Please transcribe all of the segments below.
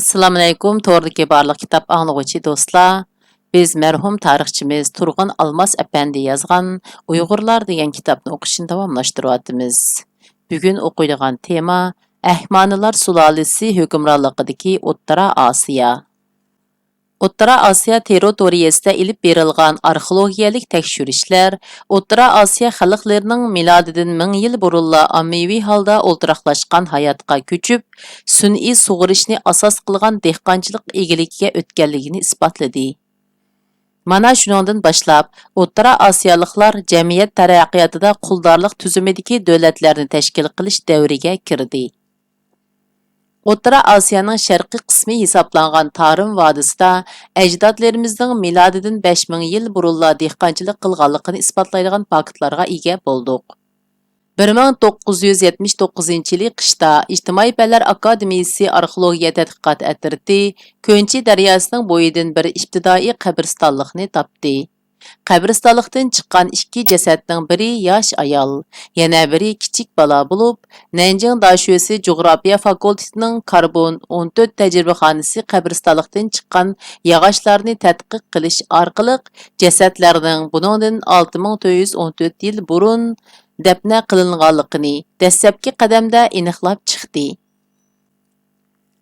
Assalamu alaykum, to'g'ridagi barliq kitob anglag'uvchi do'stlar. Biz mərhum tarixçimiz Turg'un Almas apandi yozgan Uyg'urlar degan kitobni o'qishni davomlashtiryapmiz. Bugun o'qiydigan tema Ahmonilar sulolasi hukmronligidagi O'rta Osiyo. ئوتتۇرا ئاسىيا تېررىتورىيەسىدە ئېلىپ بېرىلغان ئارخېئولوگىيەلىك تەكشۈرۈشلەر ئوتتۇرا ئاسىيا خەلقلىرىنىڭ مىلادىدىن مىڭ يىل بۇرۇنلا ئاممىۋى ھالدا ئولتۇراقلاشقان ھاياتقا كۆچۈپ، سۈنئىي سۇغىرىشنى ئاساس قىلغان دېھقانچىلىق ئىگىلىكىگە ئۆتكەنلىكىنى ئىسپاتلىدى. مانا شۇنىڭدىن باشلاپ ئوتتۇرا ئاسىيالىقلار جەمئىيەت تەرەققىياتىدا قۇلدارلىق تۈزۈمىدىكى دۆلەتلەرنى تەشكىل قىلىش دەۋرىگە كىردى O'rta Osiyoning sharqiy qismi hisoblangan Tarim vodisida ajdodlarimizning milodidan 5000 yil burunla dehqonchilik qilganligini isbotlaydigan faktlarga ega bo'ldik. 1979 yili qishda ijtimoiy fanlar akademiyasi arxeologiya tadqiqot atriti Ko'nchi daryosining bo'yidan bir ibtidoiy qabristonlikni topdi. Qabristonlikdan chiqqan ikki jasadning biri yosh ayol, yana biri kichik bola bo'lib, Nanjing Dashösi Jug'rofiya fakultetining karbon 14 tajribaxonasi qabristonlikdan chiqqan yog'ochlarni tadqiq qilish orqali jasadlarning buningdan 6414 yil burun dafna qilinganligini dastlabki qadamda aniqlab chiqdi.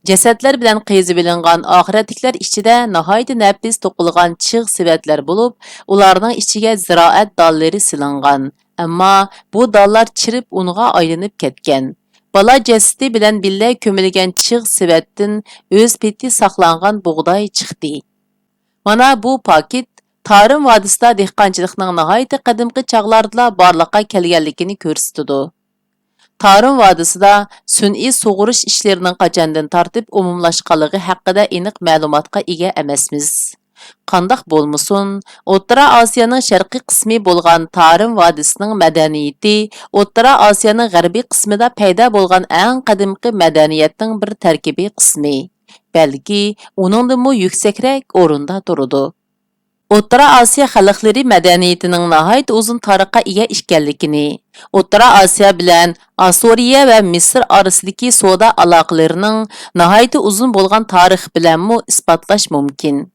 Jasadlar bilan qezib ilingan oxiratliklar ichida nihoyat nafis to'qilgan chig' sivatlar bo'lib, ularning ichiga ziroat dollari silingan. Ammo bu dollar chirib unga aylanib ketgan. Bola jasadi bilan billa ko'milgan chig' sivatdan o'z peti saqlangan bug'doy chiqdi. Mana bu paket Tarim vodisida dehqonchilikning nihoyat qadimgi chog'larda borliqqa kelganligini ko'rsatadi. Tarim vodisida sun'iy sug'urish ishlarining qachondan tortib umumlashganligi haqida aniq ma'lumotga ega emasmiz. Qandaq bo'lmasin, O'rta Osiyoning sharqiy qismi bo'lgan Tarim vodisining madaniyati O'rta Osiyoning g'arbiy qismida paydo bo'lgan eng qadimgi madaniyatning bir tarkibiy qismi, balki uningdimi yuksakroq o'rinda turadi. O'rta Osiyo xalqlari madaniyatining nihoyat uzun tarixga ega ekanligini, O'rta Osiyo bilan Asuriya va Misr orasidagi savdo aloqalarining nihoyat uzun bo'lgan tarix bilanmi isbotlash mumkin.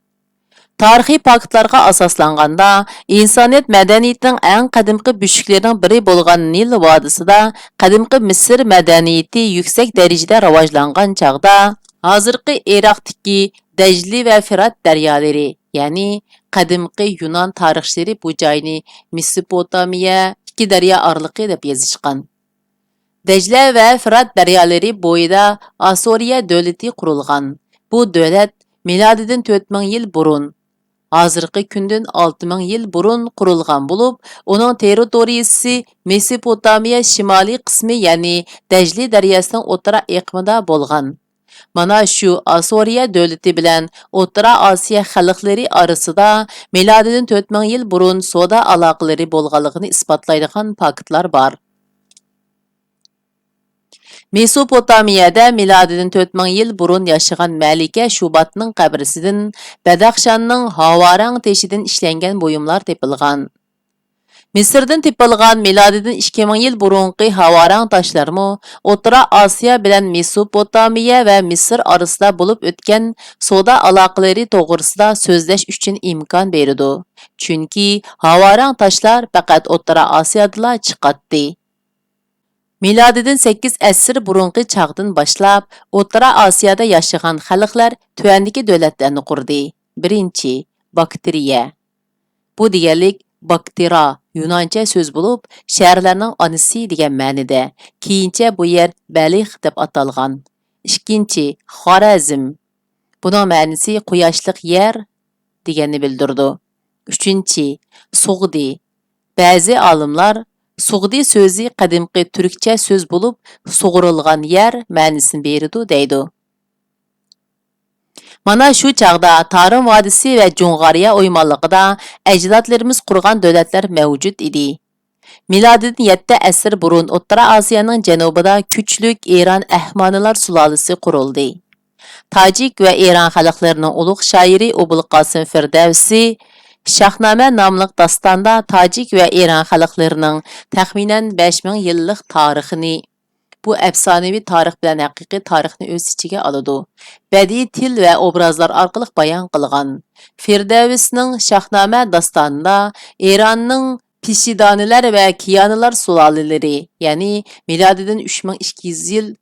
Tarixiy faktlarga asoslanganda, insoniyat madaniyatining eng qadimgi bushuklarining biri bo'lgan Nil vodisida qadimgi Misr madaniyati yuksak darajada rivojlangan chog'da, hozirgi Iroqdagi Dajli va Firat daryolari, ya'ni qadimgi Yunon tarixchilari bu joyni Mesopotamiya ikki daryo orliqi deb yozishgan. Dajla va Firat daryolari bo'yida Asuriya davlati qurilgan. Bu davlat milodidan 4000 yil burun hozirgi kundan 6000 yil burun qurilgan bo'lib, uning territoriyasi Mesopotamiya shimoliy qismi, ya'ni Dajli daryosining o'rta iqimida bo'lgan. Mana shu Asuriya davlati bilan O'rta Osiyo xalqlari orasida milodidan 4000 yil burun savdo aloqalari bo'lganligini isbotlaydigan faktlar bor. Mesopotamiyada milodidan 4000 yil burun yashagan Malika Shubatning qabrisidan Badaxshonning Havorang teshidan ishlangan buyumlar topilgan. Misrdan topilgan milodidan 2000 yil burungi Havorang toshlarmi O'rta Osiyo bilan Mesopotamiya va Misr orasida bo'lib o'tgan savdo aloqalari to'g'risida so'zlash uchun imkon beradi. Chunki Havorang toshlar faqat O'rta Osiyoda chiqadi. Milodidan 8 asr burungi chaqdan boshlab O'rta Osiyoda yashagan xalqlar tuvandagi davlatlarni qurdi. Birinchi, bakteriya. Bu deganlik Baktira Yunanca söz bulub, şəhərlərinin anisi degan mənidə. Keyinçə bu yer Bəlix deb atalğan. 2-ci Xorazm. Bunun mənisi quyoşluq yer deganni bildirdi. 3-ci Suğdi. Bəzi alimlər Suğdi sözü qədimki türkçə söz bulub, suğurulğan yer mənisini beridi deydi. Mana şu çağda Tarım vadisi və Cunğariya oymanlığında əcdadlarımız qurğan dövlətlər mövcud idi. Miladın 7 əsr burun Ottara Asiyanın cənubunda küçlük İran Əhmanılar sülaləsi quruldu. Tacik və İran xalqlarının uluq şairi Ubul Qasım Firdevsi Şahnamə namlıq dastanda Tacik və İran xalqlarının təxminən 5000 illik tarixini bu əfsanəvi tarix bilən həqiqi tarixni öz içigə alıdı. Bədii til və obrazlar arqılıq bayan qılğan. Firdevs'nin Şahnamə dastanında İranın Pişidanilər və Kiyanilər sulaliləri, yəni miladidən 3200 il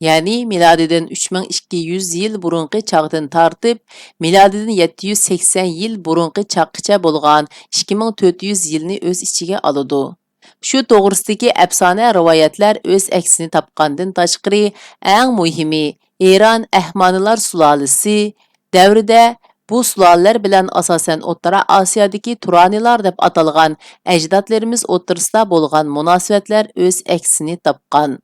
ya'ni milodidan 3200 yil burungi chog'dan tortib milodidan 780 yil burungi chaqqicha bo'lgan 2400 yilni o'z ichiga oladi Şu doğrusidagi əfsanə rivayətlər öz əksini tapqandan təşqiri, ən mühimi İran Əhmanlılar sülaləsi dövrüdə bu suallar bilan asosan o'rtara osiyodagi turanilar deb atalgan ajdodlarimiz o'rtasida bo'lgan munosabatlar o'z aksini topgan.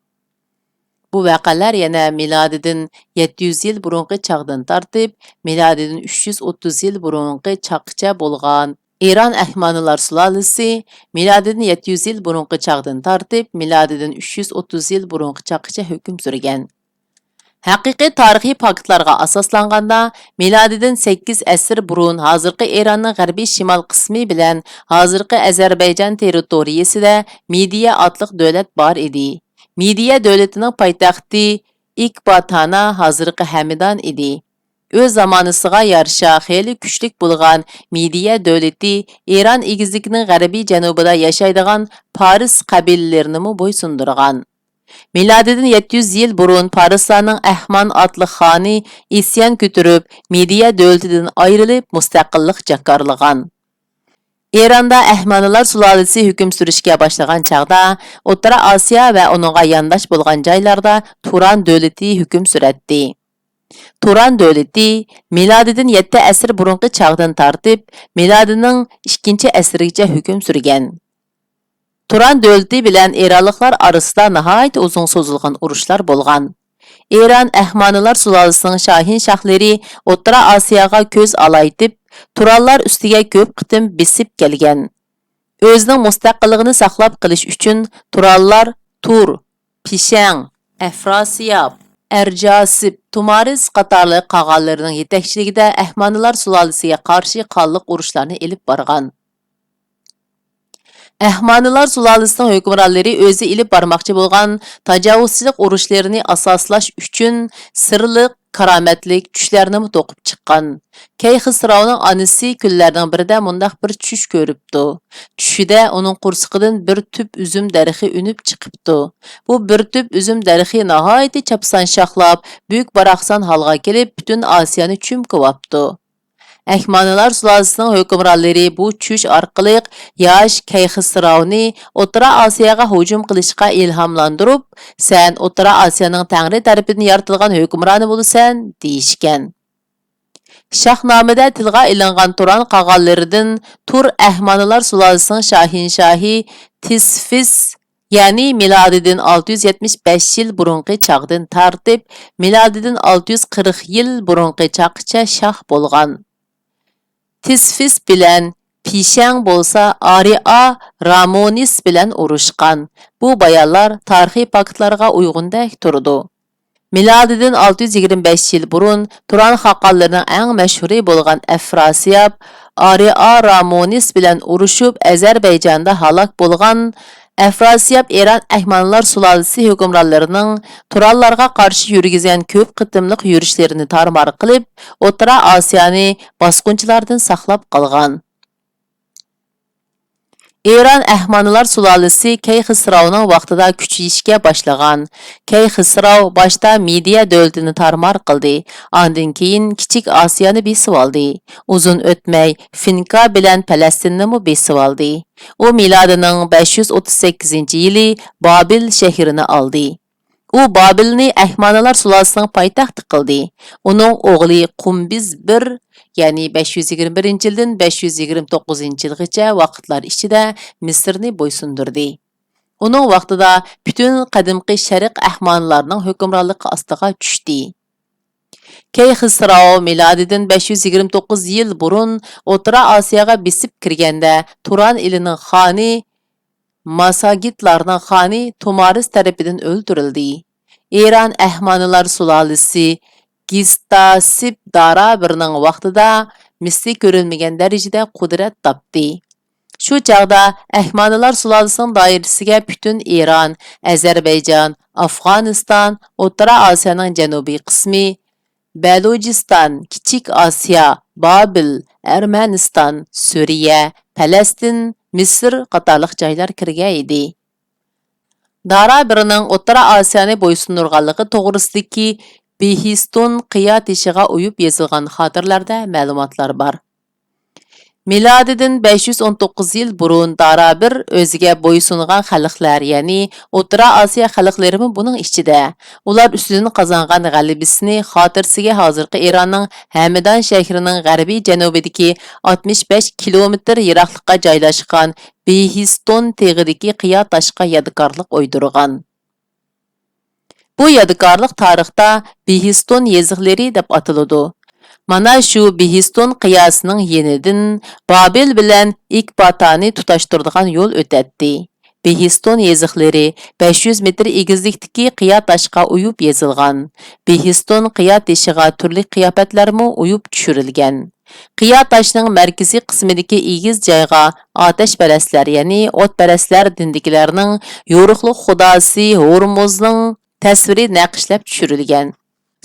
Bu vaqalar yana milodidan 700 yil burungi chog'dan tortib milodidan 330 yil burungi chaqcha bo'lgan. Eron Ahmonilar sulolasi milodidan 700 yil burunqi chaqdan tortib, milodidan 330 yil burunqi chaqcha hukm surgan. Haqiqiy tarixiy faktlarga asoslanganda, milodidan 8 asr burun hozirgi Eronning g'arbiy shimol qismi bilan hozirgi Ozarbayjon territoriyasida Midiya otliq davlat bor edi. Midiya davlatining poytaxti Ikbatana hozirgi Hamidan edi. Өз заманысыға ярша хелі күчлік болған Мидия дөлеті Иран игізлікінің ғарби жанубыда яшайдыған Парис қабелілеріні бойсындырған. Miladidin 700 yil burun Parislarning Ahman adlı xani isyan көтүрүп, Media dövletidən ayrılıb müstəqillik jakarlıgan. İranda Ahmanilar sulalisi hüküm sürüşkə başlagan çağda, Ottara Asiya və onunğa yandaş bolğan jaylarda Turan dövleti hüküm sürətdi. Turan davlati milodidan 7 asr burunqi chaqdan tortib, milodining 2-asrigacha hukm surgan. Turan davlati bilan Eronliklar orasida nihoyat uzun so'zilgan urushlar bo'lgan. Eron Ahmonilar sulolasining shohin shohlari O'rta Osiyoga ko'z olaytib, Turanlar ustiga ko'p qitim besib kelgan. O'zining mustaqilligini saqlab qilish uchun Turanlar Tur, Pishang, Afrosiyab, Erjasib, Tumariz qatorli qag'onlarining yetakchiligida Ahmonilar sulolasiga qarshi qonliq urushlarni elib borgan. Ahmonilar sulolasining hukmronlari o'zi ilib bormoqchi bo'lgan tajovuzchilik urushlarini asoslash uchun sirliq karametlik düşlərini mi toqup çıqqan. Key Xısravının anisi günlərdən birdə mundaq bir çüş görübdü. Çüşüdə onun qursıqıdın bir tüp üzüm dərixi ünüb çıxıbdı. Bu bir tüp üzüm dərixi nahaydi çapsan şaxlab, büyük baraqsan halğa gelib bütün Asiyanı çüm qıvabdı. Ahmonilar sulolasining hukmronlari bu tush orqali yosh Kayxisrovni O'rta Osiyoga hujum qilishga ilhomlantirib, "Sen O'rta Osiyoning tangri tarafidan yaratilgan hukmroni bo'lasan" deyishgan. Shahnomada tilga ilingan Turan qag'onlaridan Tur Ahmonilar sulolasining shohinshohi Tisfis ya'ni milodidan 675 yil burunqi chaqdan tartib, milodidan 640 yil burunqi chaqcha shoh bo'lgan. Tisfis bilan Pishang bo'lsa Aria Ramonis bilan urushgan. Bu bayonlar tarixiy faktlarga uyg'undek turdi. Miladidan 625 yil burun Turan xaqonlarining eng mashhuri bo'lgan Afrasiyab Aria Ramonis bilan urushib Ozarbayjonda halok bo'lgan Afrasiyab Eron Ahmanlar sulolasi hukmronlarining Turanlarga qarshi yurgizgan ko'p qitimliq yurishlarini tarmar qilib, O'rta Osiyoni bosqinchilardan saqlab qolgan. Eron Ahmonilar sulolasi Kayxisrovning vaqtida kuchayishga boshlagan. Kayxisrov boshda Midiya davlatini tarmar qildi, ondan keyin Kichik Osiyoni besib oldi. Uzun o'tmay Finka bilan Falastinni mu besib oldi. U milodining 538-yili Babil shahrini oldi. U Babilni Ahmonilar sulolasining poytaxti qildi. Uning o'g'li Qumbiz 1 ya'ni 521-yildan 529-yilgacha vaqtlar ichida Misrni bo'ysundirdi. Uning vaqtida butun qadimgi Sharq Ahmonlarining hukmronligi ostiga tushdi. Kayxisrao milodidan 529 yil burun O'rta Osiyoga besib kirganda Turan elining xoni Masagitlarning xoni Tumariz tarafidan o'ldirildi. Eron Ahmonilar sulolasi Gistasib Darabirning vaqtida misli ko'rilmagan darajada qudrat topdi. Shu chaqda Ahmanilar sulolasining doirasiga butun Eron, Ozarbayjon, Afg'oniston, O'rta Osiyoning janubiy qismi, Balujiston, Kichik Osiyo, Babil, Armaniston, Suriya, Falastin, Миср қатарлық жайлар кірге еді. Дара бірінің Отара Асияны бойсындырғанлығы ки Бехистон қия тешіға ұйып езілған хатырларда мәлуматлар бар. Miladidan 519 yil burun Darabir o'ziga bo'ysungan xalqlar, ya'ni O'rta Osiyo xalqlarimi buning ichida. Ular ustidan qozongan g'alabasini xotirasiga hozirgi Eronning Hamadan shahrining g'arbiy janubidagi 65 kilometr yiroqlikqa joylashgan Behiston teg'idagi qiyo toshqa yodgorlik o'ydirgan. Bu yodgorlik tarixda Behiston yeziqlari deb ataladi. Mana shu Behiston qiyosining yenidan Babil bilan Ikbatani tutashtiradigan yo'l o'tadi. Behiston yeziqlari 500 metr egizlikdagi qiyo toshqa uyib yozilgan. Behiston qiyo teshiga turli qiyofatlarmi uyib tushirilgan. Qiyo toshning markaziy qismidagi egiz joyga otashparastlar, ya'ni o'tparastlar dindikilarning yo'riqlik xudosi Hormuzning tasviri naqshlab tushirilgan.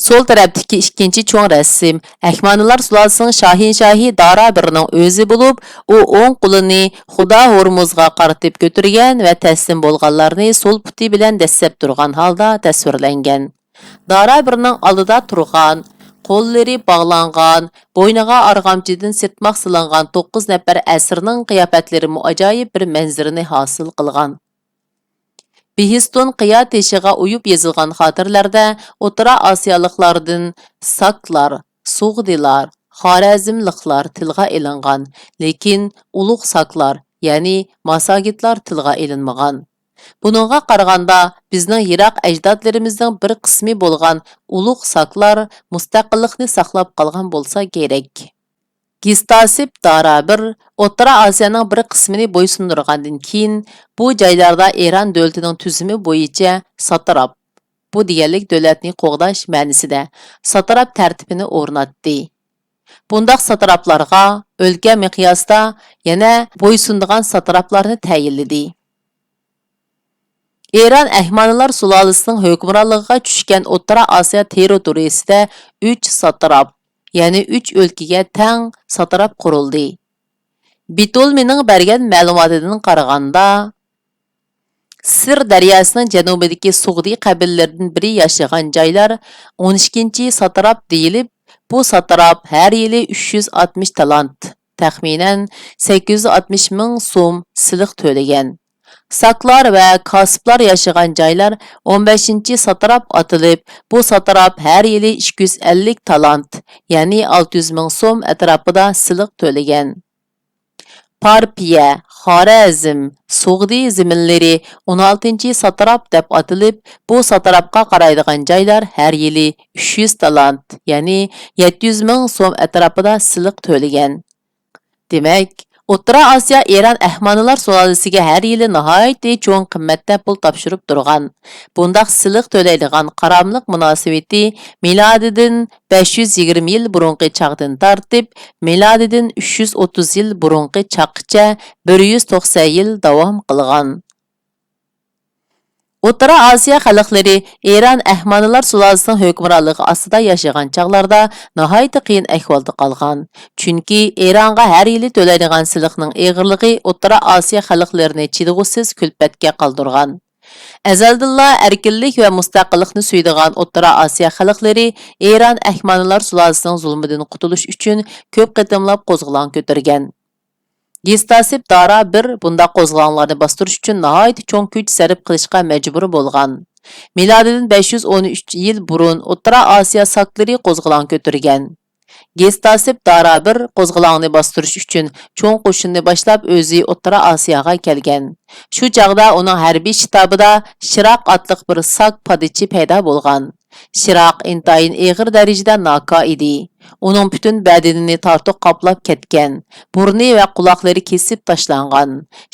Sol tərəfdəki ikinci çoğ rəsm Əhmanlılar sulasının Şahin Şahi dara birinin özü olub, o oң qolunu Xuda Hormuzğa qaratıb götürgən və təslim bolğanlarını sol puti bilan dəssəb durğan halda təsvirləngan. Dara birinin aldıda turğan, qo'llari bağlanğan, bo'yniga arg'amchidan sirtmoq silingan 9 nafar asirning qiyofatlari muajoyib bir manzirni hosil qilgan. Behiston qiyo teshiga uyib yozilgan xotirlarda O'rta Osiyoliklardan Saklar, Sug'dilar, Xorazmliklar tilga ilingan, lekin ulug' Saklar, ya'ni Masagitlar tilga ilinmagan. Buningga qaraganda bizning Iroq ajdodlarimizning bir qismi bo'lgan ulug' Saklar mustaqillikni saqlab qolgan bo'lsa kerak. Gistasib Darabir O'rta Osiyoning bir qismini bo'ysundirgandan keyin bu joylarda Eron davlatining tuzumi bo'yicha satrap bu deganlik davlatni qo'g'dash ma'nosida satrap tartibini o'rnatdi. Bundaq satraplarga o'lka miqyosda yana bo'ysundigan satraplarni tayinladi. Eron Ahmanilar sulolasining hukmronligiga tushgan O'rta Osiyo territoriyasida 3 satrap ya'ni 3 o'lkaga tang satrab qurildi. Bitolmining bergan ma'lumotidan qaraganda, Sir daryosining janubidagi Sug'di qabillaridan biri yashagan joylar 12-chi satrab deyilib, bu satrab har yili 360 talant, taxminan 860 ming so'm siliq to'lagan. Saklar va kasıplar yaşagan joylar 15-chi satrap atılıb, bu satrap har yili 250 talant, ya'ni 600 ming so'm atrofida siliq to'lagan. Parpiya, Xorazm, Sug'di ziminlari 16-chi satrap deb atilib, bu satrapqa qaraydigan joylar har yili 300 talant, ya'ni 700 ming so'm atrofida siliq to'lagan. Demak, Отыра Азия Иран әхманылар солалысыға әр елі нұхайды чоң қымметті бұл тапшырып тұрған. Бұндақ сылық төлейдіған қарамлық мұнасыветі миладидин 520 yil бұрынғы chaqdan tartib milodidan 330 yil бұрынғы chaqcha 190 yil давам қылған. O'rta Osiyo xalqlari Eron Ahmonilar sulolasining hukmronligi ostida yashagan chaqlarda nihoyat qiyin ahvolda qolgan. Chunki Eronga har yili to'laydigan siliqning eg'irligi O'rta Osiyo xalqlarini chidg'usiz kulfatga qoldirgan. Azaldilla erkinlik va mustaqillikni suydigan O'rta Osiyo xalqlari Eron Ahmonilar sulolasining zulmidan qutulish uchun ko'p qatimlab qo'zg'olon ko'targan. Gestasib Dara bir bunda qo'zg'olonlarni bostirish uchun nihoyat cho'ng kuch sarf qilishga majbur bo'lgan. Milodidan 513 yil burun O'rta Osiyo saklari qo'zg'olon ko'targan. Gestasib Dara bir qo'zg'olonni bostirish uchun cho'ng qo'shinni boshlab o'zi O'rta Osiyoga kelgan. Shu chaqda uning harbiy shtabida Shiroq otliq bir sak padichi paydo bo'lgan. Shiroq intayin eg'ir darajada naka edi. Uning butun badanini tortiq qoplab ketgan. Burni va quloqlari kesib tashlangan.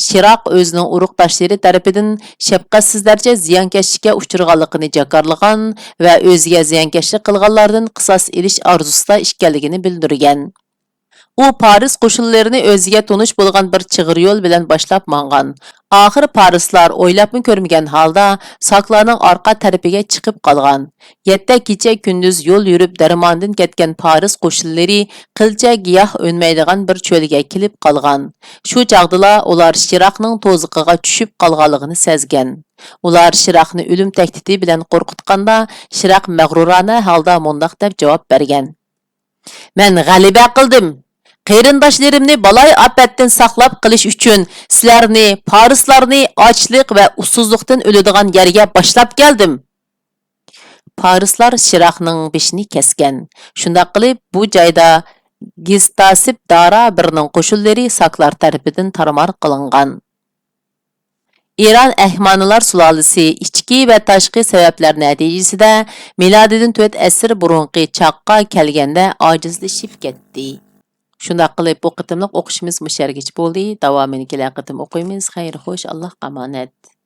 Shiroq o'zining urug'doshlari tarafidan shafqatsizlarcha ziyonkashlikka uchirganligini jakarlagan va o'ziga ziyonkashlik qilganlardan qisos ilish orzusida ekanligini bildirgan. U Paris qo'shinlarini o'ziga tonish bo'lgan bir chig'ir yo'l bilan boshlab mangan. Oxiri Parislar o'ylabmi ko'rmagan holda saklarning orqa tarafiga chiqib qolgan. Yetta kecha kunduz yo'l yurib darmondan ketgan Paris qo'shinlari qilcha giyoh o'nmaydigan bir cho'lga kelib qolgan. Shu chaqdala ular Shiroqning to'ziqiga tushib qolganligini sezgan. Ular Shiroqni o'lim tahdidi bilan qo'rqitganda Shiroq mag'rurona holda mundoq deb javob bergan. Men g'alaba qildim. Qeyrindaşlarımni balay apətdən saxlab qılış üçün sizlərni, Parislarni açlıq və usuzluqdan ölüdüğən yerə başlab gəldim. Parislar Şiraqның beşini kəskən. Şundaq qılıb bu cayda Giztasib Dara birinin qoşulları saklar tərəfindən taramar qılınğan. İran Əhmanlılar sülaləsi içki və təşqi səbəblər nəticəsində miladidən 4 əsr burunqi çaqqa gəlgəndə acizləşib getdi. Shundoq qilib bu qitimliq o'qishimiz mushargich bo'ldi. Davomini kelar qitim o'qiymiz. Xayr, xo'sh, Alloh omonat